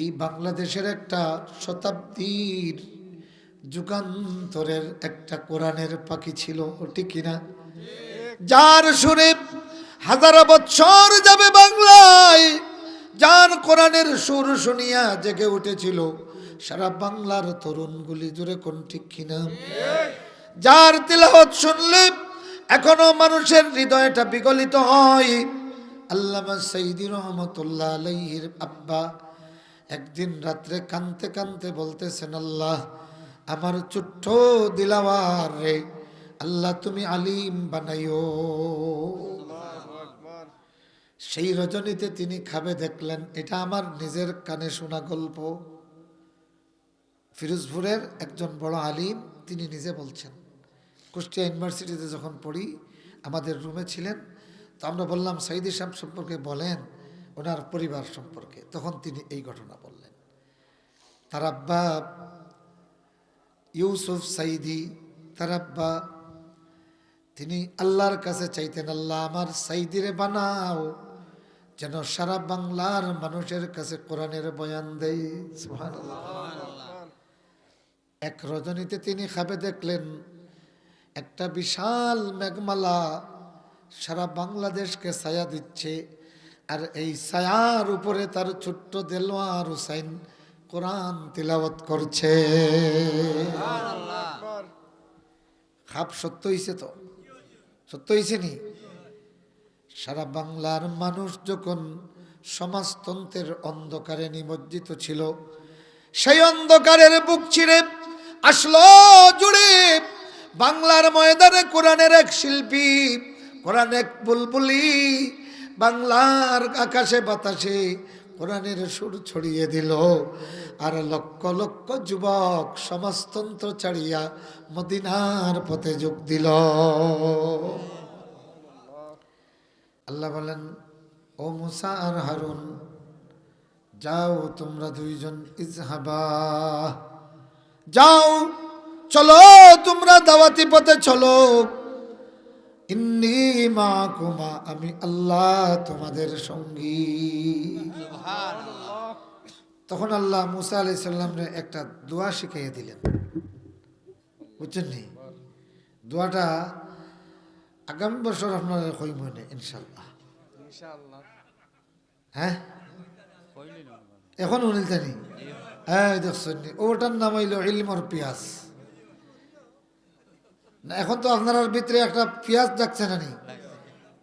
এই বাংলাদেশের একটা শতাব্দীর যুগান্তরের একটা কোরআনের পাখি ছিল, ঠিক কিনা? যার সুরে হাজার বৎসর যাবে বাংলায়, যার কোরআনের সুর শুনিয়া জেগে উঠেছিল, সারা বাংলার তরুণগুলি জুড়ে কোন ঠিক কিনা? যার তিলাওয়াত শুনলে এখনও মানুষের হৃদয়টা বিগলিত হয়, আল্লামা সঈদি রহমতুল্লাহ আলাইহির আব্বা একদিন রাত্রে কানতে কানতে বলতেছেন, আল্লাহ, আমার ছোট্ট দিলাওয়ার রে, আল্লাহ তুমি আলিম বানাইও। সেই রজনীতে তিনি খাবে দেখলেন, এটা আমার নিজের কানে শোনা গল্প। ফিরোজপুরের একজন বড় আলিম তিনি নিজে বলছেন, কুষ্টিয়া ইউনিভার্সিটিতে যখন পড়ি, আমাদের রুমে ছিলেন, তো আমরা বললাম, সাইদি সাহেব সম্পর্কে বলেন ওনার পরিবার সম্পর্কে। তখন তিনি এই ঘটনা বললেন। তার আব্বা ইউসুফ সাইদি তার আব্বা তিনি আল্লাহর কাছে চাইতেন, আল্লাহ আমার সাইদিরে বানাও, যেন সারা বাংলার মানুষের কাছে কোরআনের বয়ান দেয় এক রজনীতে তিনি খাবে দেখলেন, একটা বিশাল মেঘমালা সারা বাংলাদেশকে ছায়া দিচ্ছে। আর এই ছায়ার উপরে তার ছোট্ট দেলোয়ার হুসাইন কোরআন তিলাবত করছে। খাপ সত্য হইছে তো? সত্য হইছে নি? সারা বাংলার মানুষ যখন সমাজতন্ত্রের অন্ধকারে নিমজ্জিত ছিল, সেই অন্ধকারের বুক ছিঁড়ে আসলো জুড়ে বাংলার ময়দানে কোরআনের এক শিল্পী, কোরআন এক বুলবুলি বাংলার আকাশে বাতাসে কোরআনের সুর ছড়িয়ে দিল। আর লক্ষ লক্ষ যুবক সমাজতন্ত্র ছাড়িয়া মদিনার পথে যোগ দিল। আল্লাহ বলেন, ও মুসা আর হারুন, যাও তোমরা দুইজন ইজহাবা। যাও, চলো তোমরা দাওয়াতি পথে চলো। ইন্নি মা কুমা আমি আল্লাহ তোমাদের সঙ্গী। তখন আল্লাহ মুসা আলাই সাল্লামরে একটা দোয়া শিখাইয়া দিলেন। বুঝছেন নি? দোয়াটা আগামী বছর আপনার কই মনে ইনশাল্লাহ হ্যাঁ? এখন উনিল জানি? হ্যাঁ দেখছেন? ওটার নাম হইল ইলমর পিয়াস। এখন তো আপনার ভিতরে একটা পিয়াস ডাকছে না নি?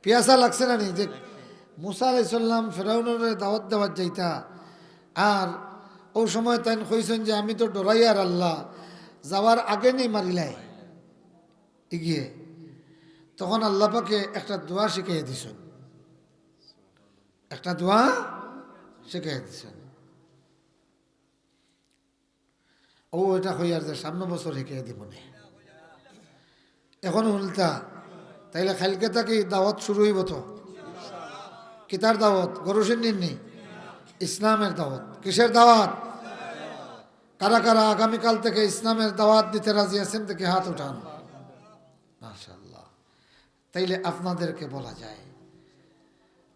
পিয়াসা লাগছে না নি? যে মুসা আলাইসাল্লাম ফেরাউনের দাওয়াত দেওয়ার যাইতা, আর ও সময় তাই কইছেন যে আমি তো ডরাইয়ার আল্লাহ, যাওয়ার আগে নেই মারিলাই। এগিয়ে। তখন আল্লাহ পাকে একটা দোয়া শিখাইয়া দিছেন। একটা দোয়া শিখাইয়া দিছেন। ও এটা হইয়ার যে সামনে বছর শিখাইয়া দিব নে এখন উল্টা তাইলে খালকে থাকি দাওয়াত শুরু হইব তো? কিতার দাওয়াত? গরুসের নিননি? ইসলামের দাওয়াত। কিসের দাওয়াত? কারা কারা আগামীকাল থেকে ইসলামের দাওয়াত দিতে রাজি আছেন থেকে হাত উঠান। মাশাল্লাহ তাইলে আপনাদেরকে বলা যায়,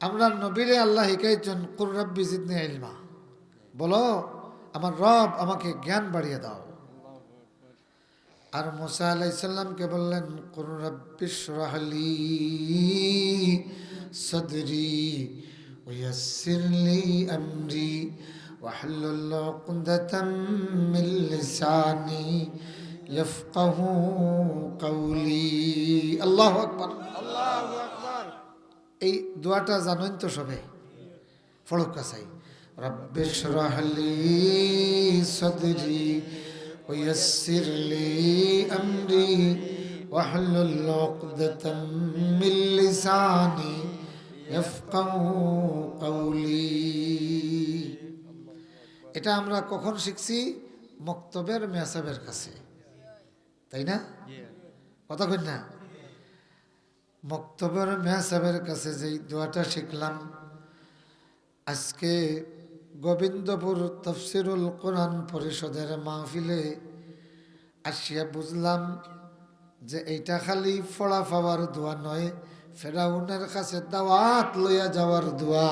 আমরা নবীরে আল্লাহ হিকাইছেন কুররব্বি জিদনি ইলমা। বলো, আমার রব আমাকে জ্ঞান বাড়িয়ে দাও। আর মুসা আলাইসাল্লামকে বললেন কুররব্বি শরাহলি সদরি ويسر لي أمري واحلل عقدة من لساني يفقه قولي الله أكبر এই দোয়াটা জানেন তো সবে ফড়ক কাছাই রব্বে শরহলি সদরি ويسر لي أمري واحلل عقدة من لساني يفقه قولي এটা আমরা কখন শিখছি মক্তবের মেসাবের কাছে তাই না কথা কই না মক্তবের মেহসাবের কাছে যেই দোয়াটা শিখলাম আজকে গোবিন্দপুর তফসিরুল কোরআন পরিষদের মাহফিলে আসিয়া বুঝলাম যে এইটা খালি ফড়া পাওয়ার দোয়া নয় ফেরাউনের কাছে দাওয়াত লইয়া যাওয়ার দোয়া।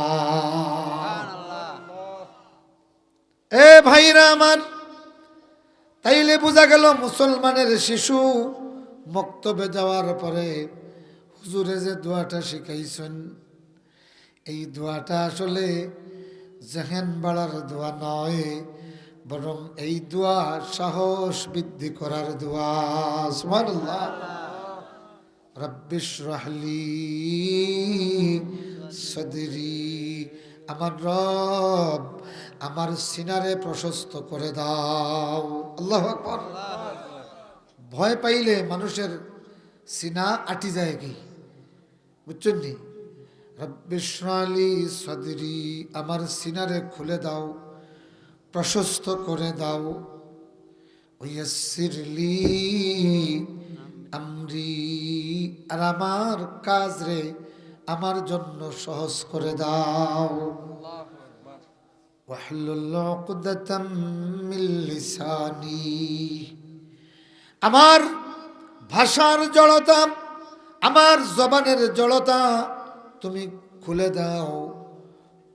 এ ভাইরা আমার তাইলে বোঝা গেল মুসলমানের শিশু মক্তবে যাওয়ার পরে হুজুরে যে দোয়াটা শিখাইছেন এই দোয়াটা আসলে জেহেন বাড়ার দোয়া নয়, বরং এই দোয়া সাহস বৃদ্ধি করার দোয়া। রব্বিশ রাহলি সদরি। আমার রব আমার সিনারে প্রশস্ত করে দাও। আল্লাহ ভয় পাইলে মানুষের সিনা আটি যায় কি? বুঝছেন নি? রব্বিশালী সদরি, আমার সিনারে খুলে দাও, প্রশস্ত করে দাও। ওয়াসিরলি আমরি, আর আমার কাজ রে আমার জন্য সহজ করে দাও। আমার ভাষার জড়তা, আমার জবানের জড়তা তুমি খুলে দাও।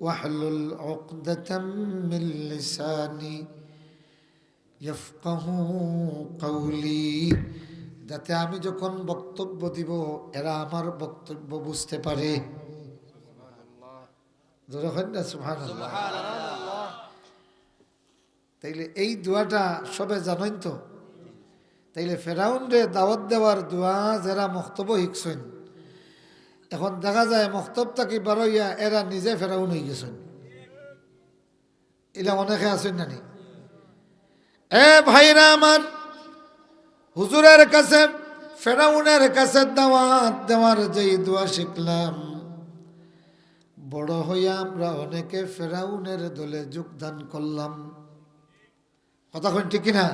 ওয়াহলুল উকদাতাম মিন লিসানি ইয়াফকাহু কওলি। যাতে আমি যখন বক্তব্য দিব, এরা আমার বক্তব্য বুঝতে পারে। তাইলে এই দোয়াটা সবে জানেন তো? তাইলে ফেরাউন রে দাওয়াত দেওয়ার দোয়া যারা মক্তব শিখছেন এখন দেখা যায় মক্তব থাকি বারইয়া এরা নিজে ফেরাউন হয়ে গেছেন। এলা অনেকে আছেন নানি এ ভাইরা আমার, হুজুরের কাছে, ফেরাউনের কাছে দাওয়াত দেওয়ার যেই দোয়া শিখলাম। বড় হইয়া আমরা অনেকে ফেরাউনের দলে যোগদান করলাম। কথা ঠিক কিনা?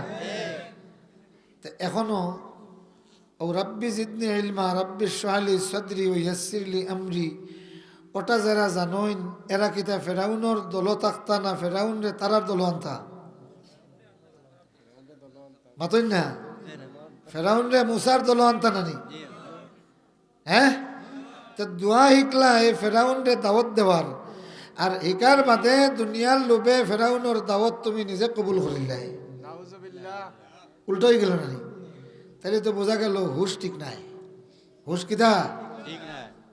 এখনও ও রাব্বি জিদনি ইলমা রাব্বি সোহালি সদরি ও ইয়াসিরলি আমরি ওটা যারা জানোইন এরা কিতা ফেরাউনর দল তাক্তা না ফেরাউন রে তারার দল আনতা? মাতইন না? ফেরাউন রে মুসার দল আনতা নানি হ্যাঁ? তো দোয়া শিকলা এই ফেরাউন রে দাওয়াত দেওয়ার। আর একার বাদে দুনিয়ার লোভে ফেরাউনের দাওয়াত তুমি নিজে কবুল করিলাই উল্টো হয়ে গেল না? তাহলে তো বোঝা গেল হুশ ঠিক নাই। হুশ কিতা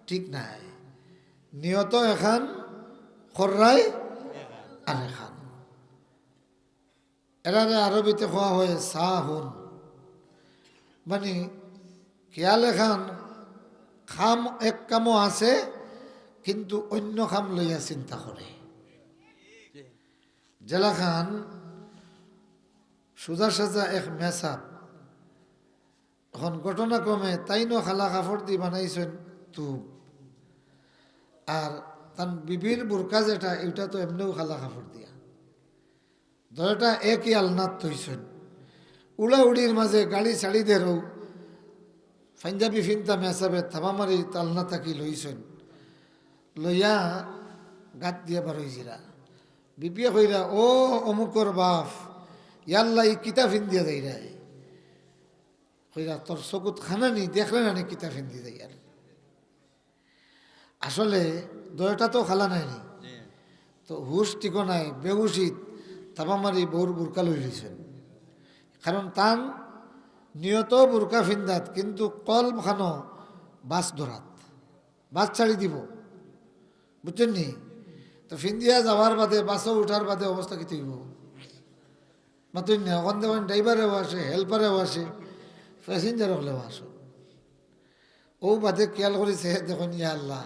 ঠিক নাই। নিয়ত এখান খর্রাই আর এখান। এরারে আরবিতে খোয়া হয় সাহুন। মানে খেয়াল এখান খাম এক কামও আছে কিন্তু অন্য খাম লইয়া চিন্তা করে জেলা খান সোজা সাজা এক মেসাপ এখন ঘটনাক্রমে তাইনো খালা কাপড় দি বানাইছেন তুপ আর তার বিবির বুরকা যেটা এটা তো এমনিও খালা কাপড় দিয়া। দরটা একই আলনাত থইছেন। উড়া উড়ির মাঝে গাড়ি ছাড়ি দেরও পাঞ্জাবি ফিনতা মেসাবে থামা মারি তালনা থাকি লইছেন। লইয়া গাত দিয়া বারইছিরা বিপিয়া কইরা ও অমুকর বাপ, ইয়াল্লা ই কিতা ফিন দিয়া যাই রে কইরা তোর চকুত খানা নি দেখলে না নি কিতা ফিন দিয়ে যাই আর? আসলে দয়টা তো খালা নাই নি তো হুশ টিকো নাই বেহুশিত তাপা মারি বউর বুরকা লই লইছেন। কারণ তান নিয়ত বুরকা ফিন্দাত কিন্তু কল খানো বাস ধরাত। বাস ছাড়ি দিব। বুঝছেন নি? তো ফিন্দিয়া যাওয়ার বাদে বাসও উঠার বাদে অবস্থা কি থাকব মাতুন না ওখান ড্রাইভারেও আসে হেল্পারেও আসে। প্যাসেঞ্জার হলে আসো ও বাদে খেয়াল করেছে, দেখুন, ইয়া আল্লাহ,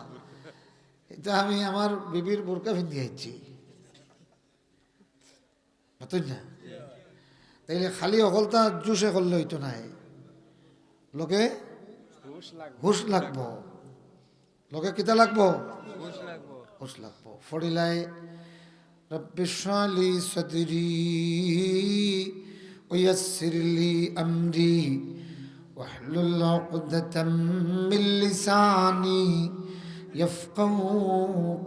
এটা আমি আমার বিবির বোরকা ভিন্দি আছি নতুন না? তাইলে খালি অকলতা জুসে করলে হইতো নাই। লোকে হুশ লাগবো। লোকে কিতা লাগবো? হুশ লাগবো। ফড়িলাই রব্বিশালি সদরি ওয়াসিরলি আমরি واحلل عقدة من لساني يفقه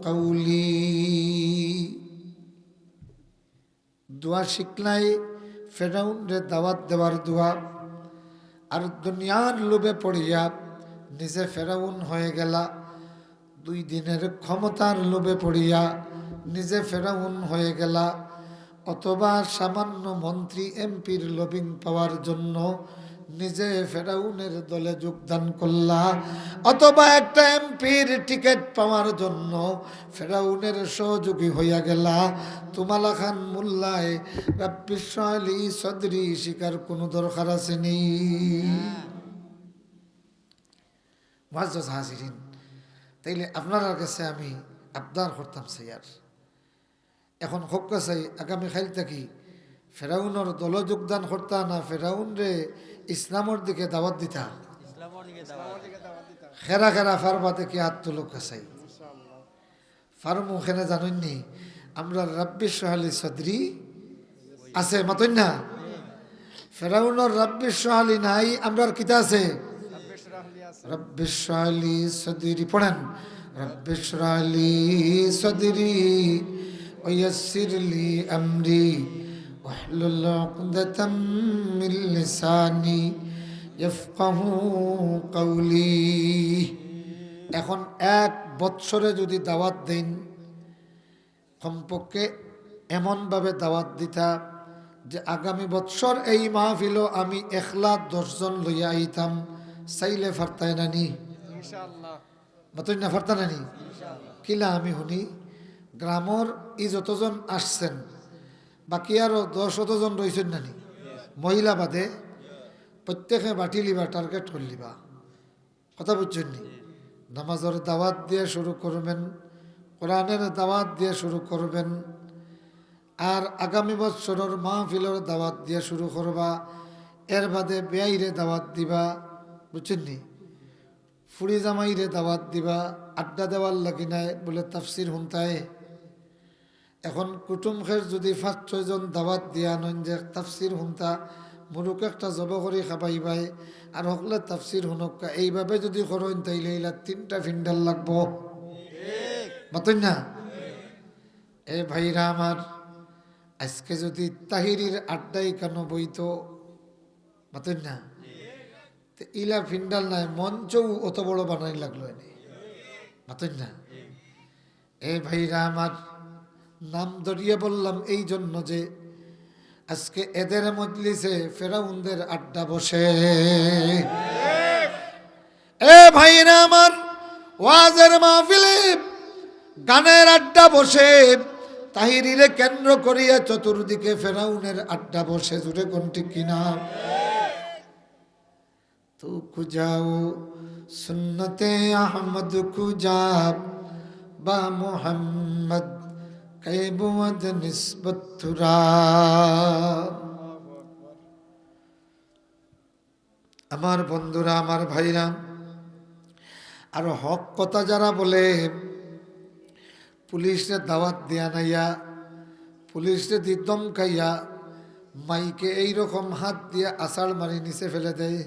قولي দোয়া শিখলাই ফেরাউনরে দাওয়াত দেওয়ার দোয়া আর দুনিয়ার লোভে পড়িয়া নিজে ফেরাউন হয়ে গেলা দুই দিনের ক্ষমতার লোভে পড়িয়া নিজে ফেরাউন হয়ে গেলা অথবা সামান্য মন্ত্রী এমপির লবিং পাওয়ার জন্য নিজে ফেরাউনের দলে যোগদান করলা। অথবা একটা এমপির টিকিট পাওয়ার জন্য ফেরাউনের সহযোগী হইয়া গেলা। তুমালা খান মোল্লায় রাব্বিশালি সদরি শিকার কোনো দরকার আছে নেই মাজ হাজিরিন তাইলে আপনার কাছে আমি আবদার করতাম স্যার এখন খুব কাছাই আগামী খাইল থাকি ফেরাউনের দল যোগদান করতা না ফেরাউন রে ইসলামর দিকে দাওয়াত দিতা। খেরা খেরা ফার্মা থেকে হাত তুলো কাছাই। ফার্মু খেনে জানেননি আমরা রাব্বি সোহালি সদরি আছে মাতন না? ফেরাউনর রাব্বি সোহালি নাই আমরার কিতা আছে? রাব্বি সোহালি সদরি পড়েন। রাব্বি সোহালি সদরি ওয়াসিরলি আমরি। واحلل عقدة من لساني يفقه قولي এখন এক বৎসরে যদি দাওয়াত দেন কমপক্ষে এমনভাবে দাওয়াত দিতা যে আগামী বৎসর এই মাহফিল আমি একলা দশজন লইয়া আইতাম চাইলে ফারতাই নানি মতই না ফারতা নানি কিলা আমি শুনি গ্রামর ই যতজন আসছেন বাকি আরও দশ শতজন রয়েছেন নানি মহিলা বাদে প্রত্যেকে বাটি লিবা টার্গেট করলিবা কথা বুঝছেন নি? নামাজের দাওয়াত দিয়ে শুরু করবেন, কোরআনের দাওয়াত দিয়ে শুরু করবেন, আর আগামী বছরের মাহফিলের দাওয়াত দিয়ে শুরু করবা, এর বাদে বেআইরে দাওয়াত দিবা, বুঝছেন নি? ফুড়ি জামাইরে দাওয়াত দিবা, আড্ডা দেওয়ার লাগি নাই বলে তাফসির হুমতায় এখন কুটুমখের যদি পাঁচ, ছয়জন দাওয়াত দিয়া নন যে তাফসির হুমতা মুরুক একটা জব করে খাবাই বাই আর হকলে তাফসির হুনক্কা এইভাবে যদি করেন তাইলে এইলা তিনটা ফিন্ডাল লাগবো। মতন না? এ ভাইরা আমার আজকে যদি তাহিরির আড্ডাই কেন বইতো মতন না? ইলা ফিন্ডাল নাই, মঞ্চও অত বড় বানাই লাগল মতন না? এ ভাইরা আমার নাম ধরিয়ে বললাম এই জন্য যে আজকে এদের মজলিসে ফেরাউনদের আড্ডা বসে। এ ভাইরা আমার ওয়াজের মাহফিলে গানের আড্ডা বসে, তাহিরিরে কেন্দ্র করিয়া চতুর্দিকে ফেরাউনের আড্ডা বসে জুড়ে কোনটি কিনা? তু খুজাও সুন্নতে আহমদ খুজাব, বা মোহাম্মদ কৈবুয়াদ নিসবতুরা আমার বন্ধুরা, আমার ভাইরা, আর হক কথা যারা বলে পুলিশে দাওয়াত দেয়া নাইয়া পুলিশে দিদম খাইয়া, মাইকে এইরকম হাত দিয়ে আষাঢ় মারি নিচে ফেলে দেয়।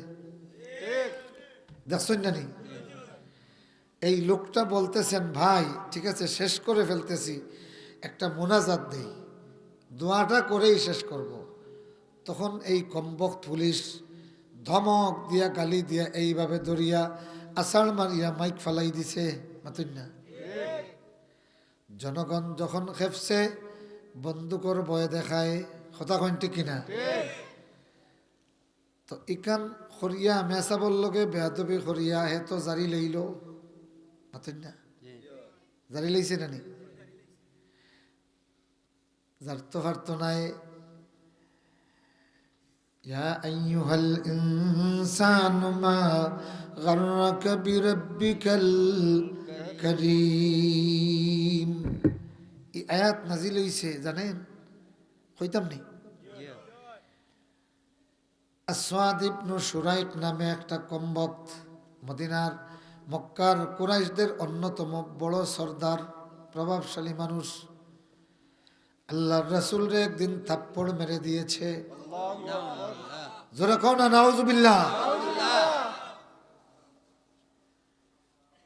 জানি এই লোকটা বলতেছেন, ভাই, ঠিক আছে, শেষ করে ফেলতেছি। একটা মোনাজাত দেই। দোয়াটা করেই শেষ করব। তখন এই কম্বক পুলিশ ধমক দিয়া গালি দিয়া এইভাবে দরিয়া আষাঢ় মারিয়া মাইক ফালাই দিছে মাতুন না? জনগণ যখন খেপছে বন্দুকর বয় দেখায় কথা কইনটি কিনা তো ইকান খরিয়া মেসাবর লগে বেহাতবি খরিয়া হে তো জারি লইল। মাতুন না? জারি লইছে নানি যার তো হারতো নাই يا أيها الإنسان ما غرك بربك الكريم এই আয়াত নাজিল হইছে জানেন কইতাম নেই আসওয়াদ ইবনু সুরাইক নামে একটা কম্বক মদিনার মক্কার কুরাইশদের অন্যতম বড় সর্দার প্রভাবশালী মানুষ আল্লাহর রাসুল রে একদিন থাপ্পড় মেরে দিয়েছে। জোরে কও না নাউজুবিল্লাহ।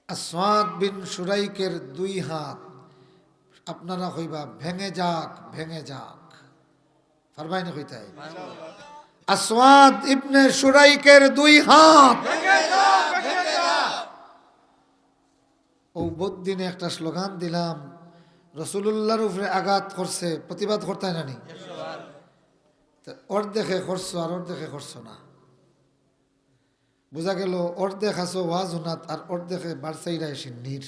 আসওয়াদ বিন সুরাইকের দুই হাত আপনারা হইবা ভেঙে যাক ভেঙে যাক। ফারবাইনে কইতাই। আসওয়াদ ইবনে সুরাইকের দুই হাত। ও দিনে একটা স্লোগান দিলাম রসুল্লাহর উপরে আঘাত করছে প্রতিবাদ করতে না তা অর্ধেকে করছ আর অর্ধেকে করছ না। বোঝা গেল অর্ধেক আছো ওয়াজ উনাত আর অর্ধেকে বাড়সাইরা এসে নির।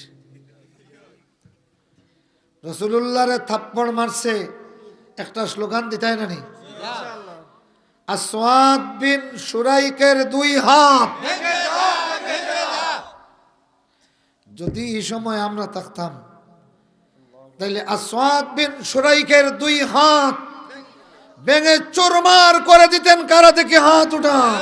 রসুল্লাহরে থাপ্পড় মারছে একটা স্লোগান দিতাই নানি আসওয়াদ বিন সুরাইকের দুই হাত। যদি এই সময় আমরা থাকতাম তাইলে আসওয়াদ বিন সুরাইকের দুই হাত ভেঙে চোরমার করে দিতেন, কারা থেকে হাত উঠান।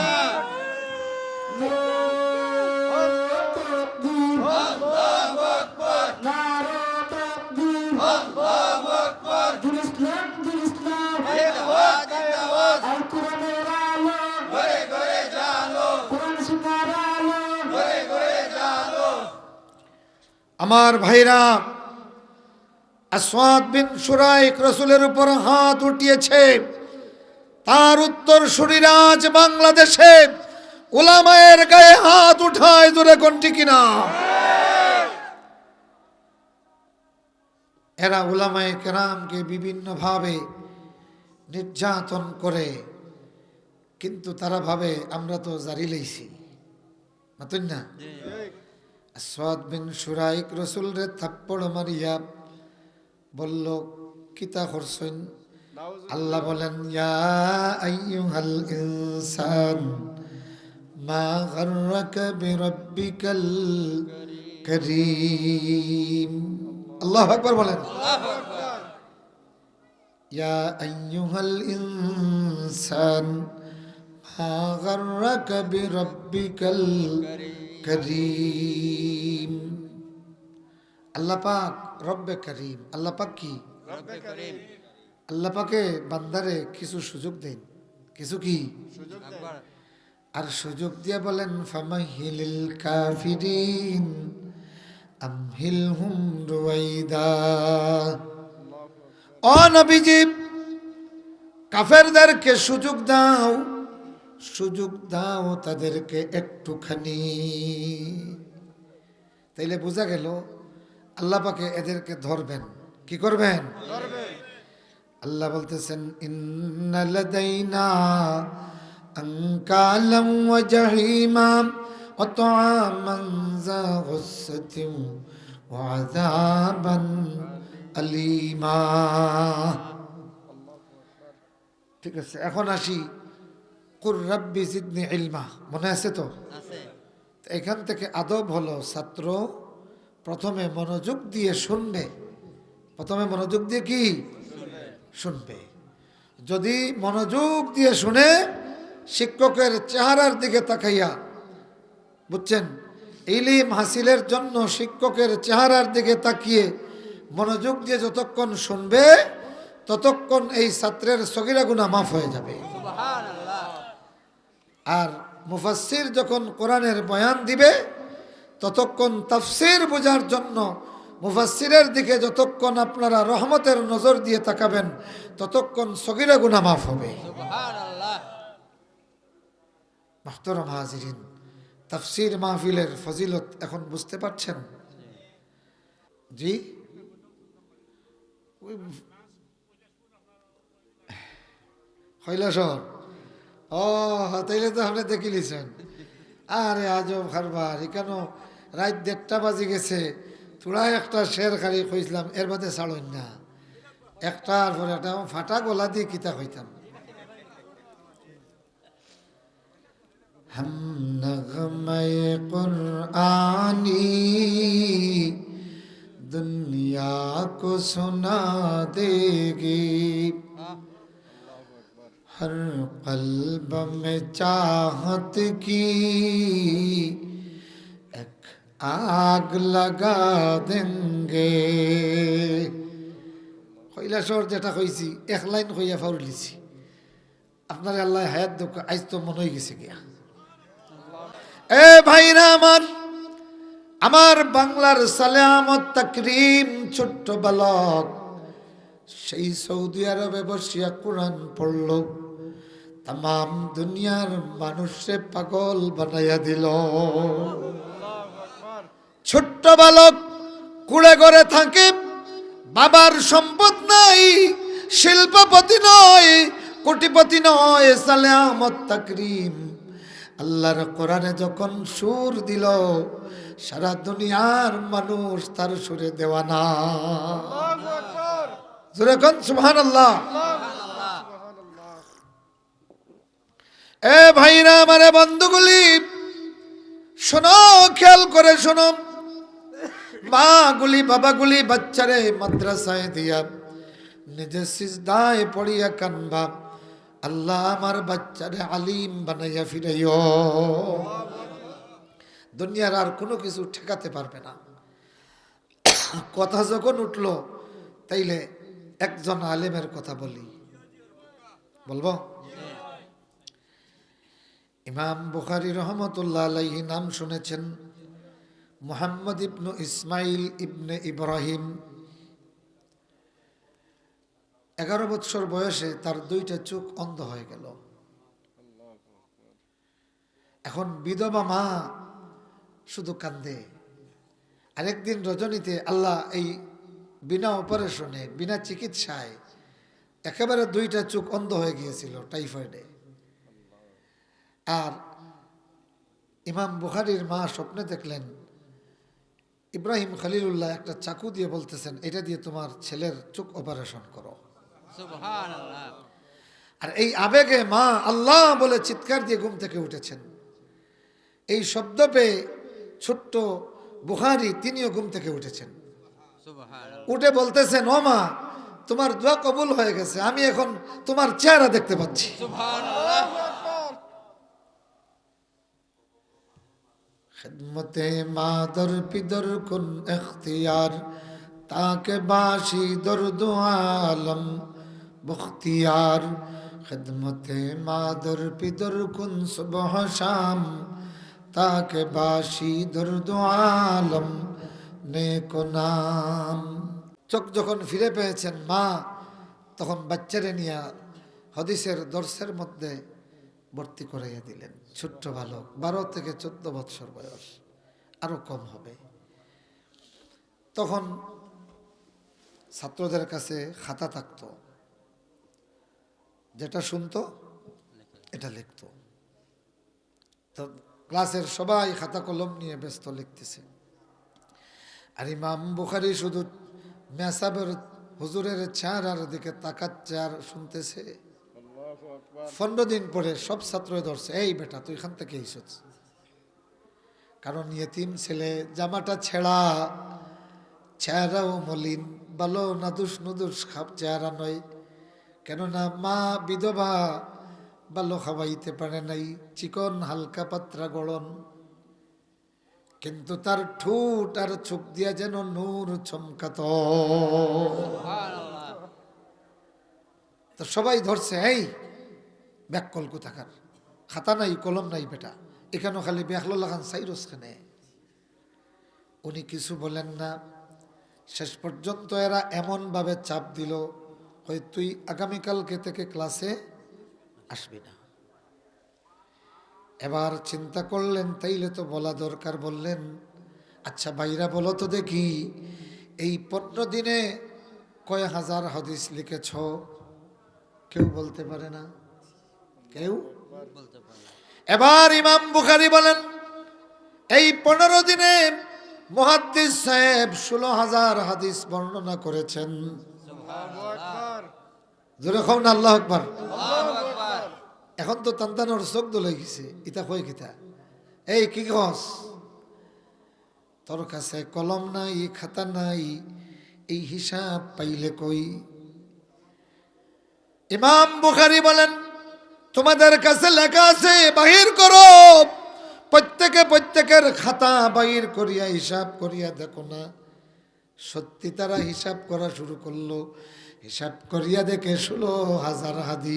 আমার ভাইরা আসওয়াদ বিন সুরাইক রসুলের উপর হাত উঠিয়েছে। তার উত্তর সুরিরাজ বাংলাদেশে ওলামায়ের গায়ে হাত উঠায় দূরে কোনটি কিনা? এরা ওলামায়ে কেরামকে বিভিন্নভাবে নির্যাতন করে কিন্তু তারা ভাবে আমরা তো জারি লইছি। মাতুন না? আসওয়াদ বিন সুরাইক রসুল রে থাপ্পড় মারিয়া বলল কিতা করছেন? আল্লাহ বলেন ইনসান মা বিরাব্বিকাল করিম। আল্লাহু আকবার বলেন। ইয়া আইয়ুহাল ইনসান মা গাররাকা বিরাব্বিকাল করিম। আল্লাহ পাক রব্বে করিম আল্লাহ পাক কি? আল্লাহ পাকে বান্দারে কিছু সুযোগ দেন। কিছু কি? আর সুযোগ দিয়ে বলেন ফামাহিলিল কাফিরিন আমহিলহুম রুয়াইদা ও নবীজি কাফেরদেরকে সুযোগ দাও। সুযোগ দাও তাদেরকে একটুখানি। তাইলে বোঝা গেল আল্লাহ পাকে এদেরকে ধরবেন। কি করবেন? আল্লাহ বলতেছেন ইন্নালাদাইনা আনকালাম ওয়া জাহিমা ওয়া তুআমান যা গুসসাতিন ওয়া আযাবান আলিমা। ঠিক আছে এখন আসি। কুর রাব্বি জিদনি ইলমা। মনে আছে। তো এখান থেকে আদব হলো ছাত্র প্রথমে মনোযোগ দিয়ে শুনবে। প্রথমে মনোযোগ দিয়ে কি? শুনবে। যদি মনোযোগ দিয়ে শুনে শিক্ষকের চেহারার দিকে তাকাইয়া বুঝছেন? ইলিম হাসিলের জন্য শিক্ষকের চেহারার দিকে তাকিয়ে মনোযোগ দিয়ে যতক্ষণ শুনবে ততক্ষণ এই ছাত্রের সগিরা গুণা মাফ হয়ে যাবে। আর মুফাসির যখন কোরআনের বয়ান দিবে ততক্ষণ তাফসির বোঝার জন্য মুফাসিরের দিকে যতক্ষণ আপনারা রহমতের নজর দিয়ে তাকাবেন ততক্ষণ সগিরা গুনা মাফ হবে। মাহতরম হাজিরিন তাফসির মাহফিলের ফজিলত এখন বুঝতে পারছেন? জি? কৈলাসর ও তাইলে তো আপনি দেখি লিছেন আরে আজব খারবার কেন? রাত দেড়টা বাজে গেছে। তোরা একটা শের খালি খুঁজলাম, এর মধ্যে ছাড়ই না। একটার পরে একটা ফাটা গলা দিয়ে কিতা হইতাম ہم نغم قرآنی دنیا کو ہر قلب میں چاہت کی ایک آگ لگا دیں گے কইলা শহর যেটা কইছি এক লাইন কইয়া ফাউল দিছি আপনার আল্লাহ হায়াত দুঃখ আজ তো মনে হয়ে গেছে গিয়া এ ভাইরা আমার আমার বাংলার সালামত তাকরিম ছোট্ট বালক সেই সৌদি আরবে বসিয়া কোরআন পড়ল তাম দুনিয়ার মানুষে পাগল বানাইয়া দিল। ছোট্ট বালক কুড়ে ঘরে থাকে বাবার সম্পদ নাই শিল্পপতি নয় কোটিপতি নয় সালে তাকরিম। আল্লাহর কোরআনে যখন সুর দিল সারা দুনিয়ার মানুষ তার সুরে দেওয়ানা জোরে কোন সুবহান আল্লাহ এ ভাইরা আমারে বন্ধুগুলি, শোনো, খেয়াল করে শোনো। মাগুলি, বাবাগুলি, বাচ্চারে মাদ্রাসায় দিয়া নিজে সিজদায় পড়িয়া কানবা। আল্লাহ আমার বাচ্চারে আলিম বানাইয়া ফিরাইও। দুনিয়ার আর কোনো কিছু ঠেকাতে পারবে না। কথা যখন উঠল, তাইলে একজন আলেমের কথা বলি। বলব? ইমাম বুখারি রহমতুল্লাহ আলাইহি নাম শুনেছেন, মুহাম্মদ ইবনু ইসমাইল ইবনে ইব্রাহিম। এগারো বৎসর বয়সে তার দুইটা চোখ অন্ধ হয়ে গেল। এখন বিধবা মা শুধু কান্দে আরেকদিন রজনীতে আল্লাহ এই বিনা অপারেশনে, বিনা চিকিৎসায় একেবারে দুইটা চোখ অন্ধ হয়ে গিয়েছিল টাইফয়েডে। আর ইমাম বুখারির মা স্বপ্নে দেখলেন ইব্রাহিম খলিলুল্লাহ একটা চাকু দিয়ে বলতেছেন এটা দিয়ে তোমার ছেলের চোখ অপারেশন করো। আর এই আবেগে মা আল্লাহ বলে চিৎকার দিয়ে ঘুম থেকে উঠেছেন। এই শব্দ পেয়ে ছোট্ট বুখারি তিনিও ঘুম থেকে উঠেছেন। উঠে বলতেছেন ও মা তোমার দোয়া কবুল হয়ে গেছে আমি এখন তোমার চেহারা দেখতে পাচ্ছি। খেদমতে মাদর পিদর কুন এখতিয়ার, তাকে বাসি দর্দ আলম বখতিয়ার। খেদমতে মাদর পিদর কুন সুবহ শাম, তাকে বাসি দর্দ আলম নেকো নাম। চোখ যখন ফিরে পেয়েছেন মা, তখন বাচ্চারে নিয়ে হদিসের দর্শের মধ্যে ভর্তি করাইয়া দিলেন। ছোট্ট বালক, বারো থেকে চোদ্দ বৎসর বয়স, আরও কম হবে। তখন ছাত্রদের কাছে খাতা থাকতো। যেটা শুনতো, এটা লিখতো। তো ক্লাসের সবাই খাতা কলম নিয়ে ব্যস্ত লিখতেছে। আর ইমাম বুখারি শুধু মেসাবের হুজুরের চেহারার দিকে তাকাচ্ছে আর শুনতেছে। পনেরো দিন পরে সব ছাত্র ধরছে এই বেটা তুই এখান থেকে এসেছ। কারণ ইয়েতিম ছেলে জামাটা ছেঁড়া চেহারাও মলিন ভালো নাদুস নুদুস খাপ চেহারা নয়। কেননা মা বিধবা ভালো খাওয়াইতে পারে নাই চিকন হালকা পাত্রা গড়ন কিন্তু তার ঠোঁট আর চোখ দিয়া যেন নূর চমকাত। তো সবাই ধরছে এই ব্যাককল কোথাকার? খাতা নাই, কলম নাই বেটা। এখানেও খালি বেহলুল্লাহ খান সাইরস খানে। উনি কিছু বলেন না। শেষ পর্যন্ত এরা এমনভাবে চাপ দিল, হয় তুই আগামীকালকে থেকে ক্লাসে আসবি না। এবার চিন্তা করলেন, তাইলে তো বলা দরকার বললেন আচ্ছা ভাইরা, বলো তো দেখি, এই পনেরো দিনে কয় হাজার হাদিস লিখেছ? কেউ বলতে পারে না। কেউ? এবার ইমাম বুখারি বলেন, এই পনেরো দিনে মহাদ্দিস সাহেব ষোলো হাজার হাদিস বর্ণনা করেছেন। আকবার আল্লাহু আকবার। এখন তো তান্তানোর চোখ দলে গেছে, ইতা কই কিতা? এই কি কস? তোর কাছে কলম নাই, খাতা নাই, এই হিসাব পাইলে কই? ইমাম বুখারি বলেন তোমাদের কাছে লেখা আছে, বাহির করো। প্রত্যেকে প্রত্যেকের খাতা বাহির করিয়া হিসাব করিয়া দেখো না। সত্যি তারা হিসাব করা শুরু করল। হিসাব করিয়া দেখে ষোলো হাজার আল্লাহু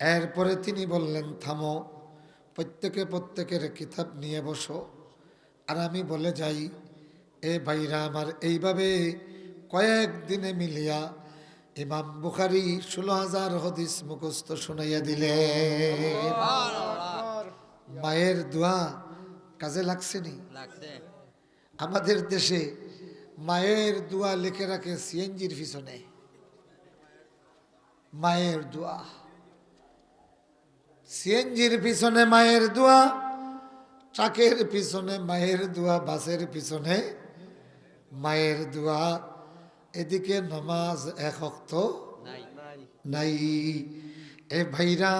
এরপরে তিনি বললেন, থামো, প্রত্যেকে প্রত্যেকের কিতাব নিয়ে বসো। আর আমি বলে যাই, এ ভাইরা আমার এইভাবে কয়েক দিনে মিলিয়া ইমাম বুখারি ষোলো হাজার হদিস মুখস্থ শুনাইয়া দিলে। মায়ের দোয়া কাজে লাগছে নি? আমাদের দেশে মায়ের দোয়া লিখে রাখে সিএনজির পিছনে। মায়ের দোয়া। সিএনজির পিছনে মায়ের দোয়া ট্রাকের পিছনে মায়ের দোয়া বাসের পিছনে মায়ের দোয়া এদিকে নমাজ এক অক্ত নাই। নাই। এ ভাইরা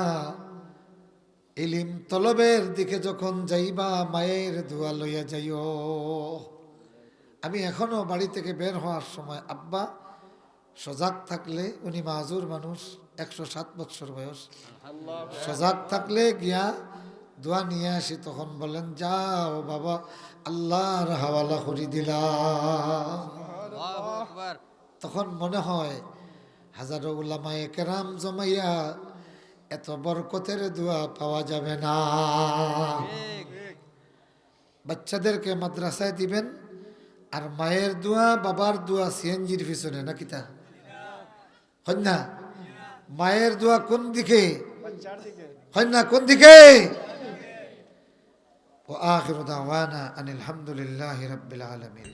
ইলিম তলবের দিকে যখন যাইবা মায়ের দোয়া লইয়া যাইও। আমি এখনও বাড়ি থেকে বের হওয়ার সময় আব্বা সজাগ থাকলে উনি মাজুর মানুষ একশো সাত বৎসর বয়স। সজাগ থাকলে গিয়া দোয়া নিয়ে আসি তখন বলেন যাও বাবা আল্লাহর হাওয়ালা করি দিলাম। তখন মনে হয় হাজারো উলামায়ে কেরাম জমাইয়া এত বরকতের দোয়া পাওয়া যাবে না। বাচ্চাদেরকে মাদ্রাসায় দিবেন আর মায়ের দোয়া বাবার দোয়া সিএনজির পিছনে নাকি তা? না? মায়ের দোয়া কোন দিকে? না কোন দিকে? ও আখির দাওয়ানা আনিল হামদুলিল্লাহি রাব্বিল আলামিন।